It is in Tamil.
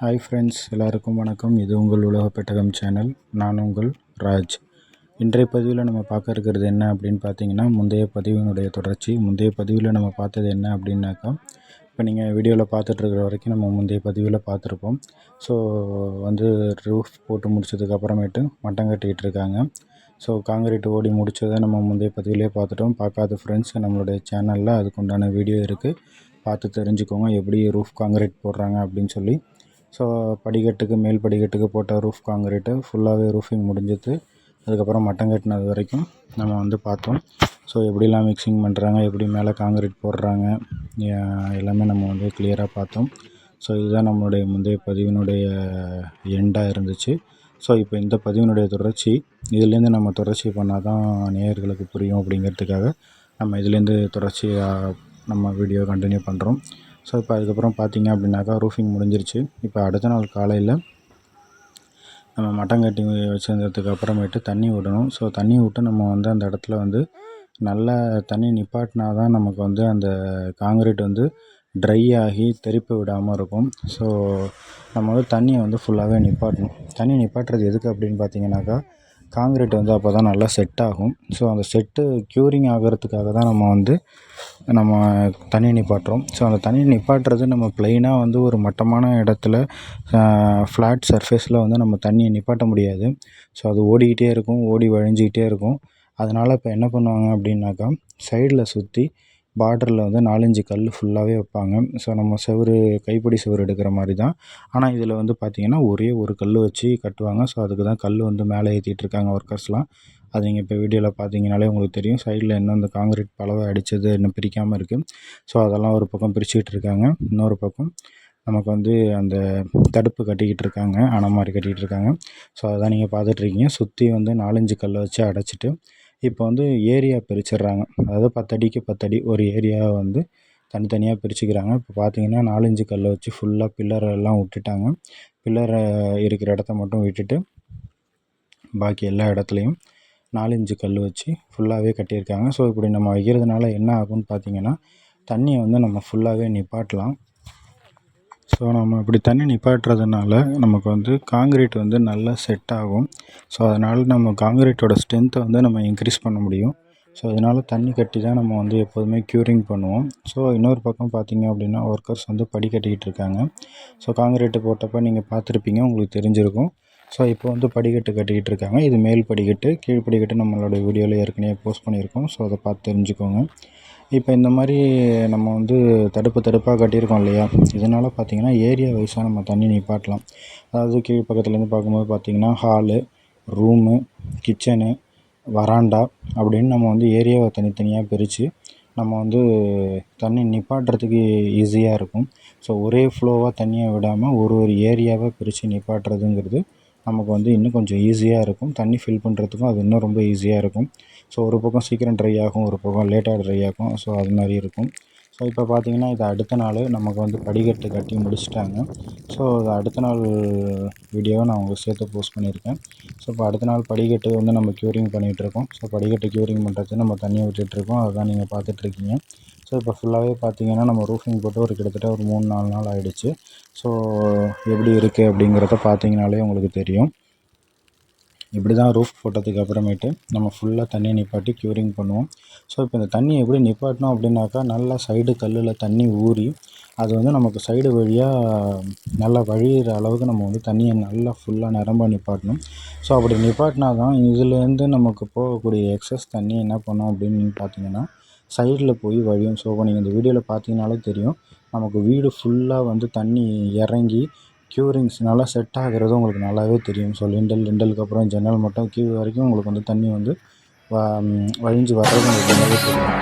ஹாய் ஃப்ரெண்ட்ஸ் எல்லாருக்கும் வணக்கம். இது உங்கள் உலக பெட்டகம் சேனல் நான் உங்கள் ராஜ். இன்றைய பதிவில் நம்ம பார்க்க இருக்கிறது என்ன அப்படின்னு பார்த்தீங்கன்னா முந்தைய பதிவினுடைய தொடர்ச்சி. முந்தைய பதிவில் நம்ம பார்த்தது என்ன அப்படின்னாக்கா இப்போ நீங்கள் வீடியோவில் பார்த்துட்ருக்கிற வரைக்கும் நம்ம முந்தைய பதிவில் பார்த்துருப்போம். ஸோ வந்து ரூஃப் போட்டு முடிச்சதுக்கப்புறமேட்டு மட்டம் கட்டிக்கிட்டு இருக்காங்க. ஸோ காங்கிரீட் ஓடி முடித்ததை நம்ம முந்தைய பதிவிலே பார்த்துட்டோம். பார்க்காத ஃப்ரெண்ட்ஸ் நம்மளுடைய சேனலில் அதுக்குண்டான வீடியோ இருக்குது பார்த்து தெரிஞ்சுக்கோங்க எப்படி ரூஃப் காங்கிரீட் போடுறாங்க அப்படின்னு சொல்லி. ஸோ படிக்கட்டுக்கு மேல் படிக்கட்டுக்கு போட்ட ரூஃப் காங்கிரீட்டு ஃபுல்லாகவே ரூஃபிங் முடிஞ்சது அதுக்கப்புறம் மட்டம் கட்டினது வரைக்கும் நம்ம வந்து பார்த்தோம். ஸோ எப்படிலாம் மிக்சிங் பண்ணுறாங்க எப்படி மேலே காங்கிரீட் போடுறாங்க எல்லாமே நம்ம வந்து கிளியராக பார்த்தோம். ஸோ இதுதான் நம்மளுடைய முந்தைய பதிவினுடைய எண்டாக இருந்துச்சு. ஸோ இப்போ இந்த பதிவினுடைய தொடர்ச்சி இதுலேருந்து நம்ம தொடர்ச்சி பண்ணால் தான் நேயர்களுக்கு புரியும் அப்படிங்கிறதுக்காக நம்ம இதுலேருந்து தொடர்ச்சியாக நம்ம வீடியோ கண்டினியூ பண்ணுறோம் ஸோ இப்போ அதுக்கப்புறம் பார்த்தீங்க அப்படின்னாக்கா ரூஃபிங் முடிஞ்சிருச்சு. இப்போ அடுத்த நாள் காலையில் நம்ம மட்டம் கட்டி வச்சிருந்ததுக்கு அப்புறமேட்டு தண்ணி விடணும் ஸோ தண்ணி விட்டு நம்ம வந்து அந்த இடத்துல வந்து நல்லா தண்ணி நிப்பாட்டினா தான் நமக்கு வந்து அந்த காங்கிரீட் வந்து ட்ரை ஆகி தெறிப்பு விடாமல் இருக்கும். ஸோ நம்ம வந்து தண்ணியை வந்து ஃபுல்லாகவே நிப்பாட்டணும். தண்ணி நிப்பாட்டுறது எதுக்கு அப்படின்னு பார்த்தீங்கன்னாக்கா காங்கிரீட் வந்து அப்போ தான் நல்லா செட் ஆகும். ஸோ அந்த செட்டு க்யூரிங் ஆகிறதுக்காக தான் நம்ம வந்து நம்ம தண்ணி நிப்பாட்டுறோம். ஸோ அந்த தண்ணி நிப்பாட்டுறது நம்ம ப்ளைனாக வந்து ஒரு மட்டமான இடத்துல ஃப்ளாட் சர்ஃபேஸில் வந்து நம்ம தண்ணியை நிப்பாட்ட முடியாது. ஸோ அது ஓடிக்கிட்டே இருக்கும் ஓடி வழிஞ்சிக்கிட்டே இருக்கும். அதனால் இப்போ என்ன பண்ணுவாங்க அப்படின்னாக்கா சைடில் சுற்றி பார்டரில் வந்து நாலஞ்சு கல் ஃபுல்லாகவே வைப்பாங்க. ஸோ நம்ம செவுரு கைப்பிடி செவுரு எடுக்கிற மாதிரி தான் ஆனால் இதில் வந்து பார்த்திங்கன்னா ஒரே ஒரு கல் வச்சு கட்டுவாங்க. ஸோ அதுக்கு தான் கல் வந்து மேலே ஏற்றிட்டு இருக்காங்க ஒர்க்கர்ஸ்லாம் அது நீங்கள் இப்போ வீடியோவில் பார்த்தீங்கனாலே உங்களுக்கு தெரியும். சைடில் இன்னும் அந்த காங்கிரீட் பலவை அடித்தது இன்னும் பிரிக்காமல் இருக்குது ஸோ அதெல்லாம் ஒரு பக்கம் பிரிச்சுக்கிட்டு இருக்காங்க. இன்னொரு பக்கம் நமக்கு வந்து அந்த தடுப்பு கட்டிக்கிட்டு இருக்காங்க. அணை மாதிரி கட்டிக்கிட்டு இருக்காங்க. ஸோ அதான் நீங்கள் பார்த்துட்ருக்கீங்க சுற்றி வந்து நாலஞ்சு கல்லை வச்சு அடைச்சிட்டு இப்போ வந்து ஏரியா பிரிச்சிடுறாங்க. அதாவது பத்தடிக்கு பத்தடி ஒரு ஏரியாவை வந்து தனித்தனியாக பிரிச்சுக்கிறாங்க. இப்போ பார்த்தீங்கன்னா நாலஞ்சு கல்லை வச்சு ஃபுல்லாக பில்லர் எல்லாம் விட்டுட்டாங்க. பில்லரை இருக்கிற இடத்த மட்டும் விட்டுட்டு பாக்கி எல்லா இடத்துலையும் நாலஞ்சு கல் வச்சு ஃபுல்லாகவே கட்டியிருக்காங்க. ஸோ இப்படி நம்ம வைக்கிறதுனால என்ன ஆகும்னு பார்த்தீங்கன்னா தண்ணியை வந்து நம்ம ஃபுல்லாகவே நிப்பாட்டலாம். ஸோ நம்ம இப்படி தண்ணி நிப்பாட்டுறதுனால நமக்கு வந்து காங்கிரீட் வந்து நல்லா செட் ஆகும். ஸோ அதனால் நம்ம காங்கிரீட்டோட ஸ்ட்ரென்த்தை வந்து நம்ம இன்க்ரீஸ் பண்ண முடியும். ஸோ அதனால் தண்ணி கட்டி தான் நம்ம வந்து எப்போதுமே க்யூரிங் பண்ணுவோம். ஸோ இன்னொரு பக்கம் பார்த்தீங்க அப்படின்னா ஒர்க்கர்ஸ் வந்து படி கட்டிக்கிட்டு இருக்காங்க. ஸோ காங்கிரீட்டு போட்டப்போ நீங்கள் பார்த்துருப்பீங்க உங்களுக்கு தெரிஞ்சிருக்கும். ஸோ இப்போ வந்து படிக்கட்டு கட்டிக்கிட்டு இருக்காங்க இது மேல் படிக்கட்டு கீழ் படிக்கட்டு நம்மளோட வீடியோவில் ஏற்கனவே போஸ்ட் பண்ணியிருக்கோம். ஸோ அதை பார்த்து தெரிஞ்சுக்கோங்க. இப்போ இந்த மாதிரி நம்ம வந்து தடுப்பு தடுப்பாக கட்டியிருக்கோம் இல்லையா? இதனால் பார்த்தீங்கன்னா ஏரியா வைஸாக நம்ம தண்ணி நிப்பாட்டலாம். அதாவது கீழ் பக்கத்துலேருந்து பார்க்கும்போது பார்த்திங்கன்னா ஹாலு ரூமு கிச்சனு வராண்டா அப்படின்னு நம்ம வந்து ஏரியாவை தனித்தனியாக பிரித்து நம்ம வந்து தண்ணி நிப்பாட்டுறதுக்கு ஈஸியாக இருக்கும். ஸோ ஒரே ஃப்ளோவாக தண்ணியை விடாமல் ஒரு ஒரு ஏரியாவாக பிரித்து நிப்பாட்டுறதுங்கிறது நமக்கு வந்து இன்னும் கொஞ்சம் ஈஸியாக இருக்கும். தண்ணி ஃபில் பண்ணுறதுக்கும் அது இன்னும் ரொம்ப ஈஸியாக இருக்கும். ஸோ ஒரு பக்கம் சீக்கிரம் ட்ரை ஆகும் ஒரு பக்கம் லேட்டாக ட்ரை ஆகும். ஸோ அது மாதிரி இருக்கும். ஸோ இப்போ பார்த்தீங்கன்னா இது அடுத்த நாள் நமக்கு வந்து படிக்கட்டு கட்டி முடிச்சிட்டாங்க. ஸோ அது அடுத்த நாள் வீடியோவை நான் உங்களுக்கு சேர்த்து போஸ்ட் பண்ணியிருக்கேன். ஸோ இப்போ அடுத்த நாள் படிக்கட்டு வந்து நம்ம க்யூரிங் பண்ணிகிட்ருக்கோம் ஸோ படிக்கட்டு க்யூரிங் பண்ணுறது நம்ம தண்ணியை விட்டுட்ருக்கோம் அதுதான் நீங்கள் பார்த்துட்ருக்கீங்க ஸோ இப்போ ஃபுல்லாகவே பார்த்தீங்கன்னா நம்ம ரூஃபிங் போட்டு ஒரு கிட்டத்தட்ட ஒரு மூணு நாலு நாள் ஆகிடுச்சு ஸோ எப்படி இருக்குது அப்படிங்கிறத பார்த்தீங்கனாலே உங்களுக்கு தெரியும். இப்படி தான் ரூஃப் போட்டதுக்கு அப்புறமேட்டு நம்ம ஃபுல்லாக தண்ணியை நிப்பாட்டி க்யூரிங் பண்ணுவோம். ஸோ இப்போ இந்த தண்ணியை எப்படி நிப்பாட்டணும் அப்படின்னாக்கா நல்லா சைடு கல்லில் தண்ணி ஊறி அது வந்து நமக்கு சைடு வழியாக நல்லா வழியிற அளவுக்கு நம்ம வந்து தண்ணியை நல்லா ஃபுல்லாக நிரம்ப நிப்பாட்டணும். ஸோ அப்படி நிப்பாட்டினா தான் இதுலேருந்து நமக்கு போகக்கூடிய எக்ஸஸ் தண்ணி என்ன பண்ணும் அப்படின்னு பார்த்தீங்கன்னா சைடில் போய் வழியும். ஸோ இப்போ நீங்கள் இந்த வீடியோவில் பார்த்தீங்கனாலே தெரியும். நமக்கு வீடு ஃபுல்லாக வந்து தண்ணி இறங்கி க்யூரிங்ஸ் நல்லா செட் ஆகிறது உங்களுக்கு நல்லாவே தெரியும். ஸோ லிண்டல் லிண்டலுக்கு அப்புறம் ஜன்னல் மட்டும் கீழ் வரைக்கும் உங்களுக்கு வந்து தண்ணி வந்து வழிஞ்சு வர்றது உங்களுக்கு நல்லாவே தெரியும்.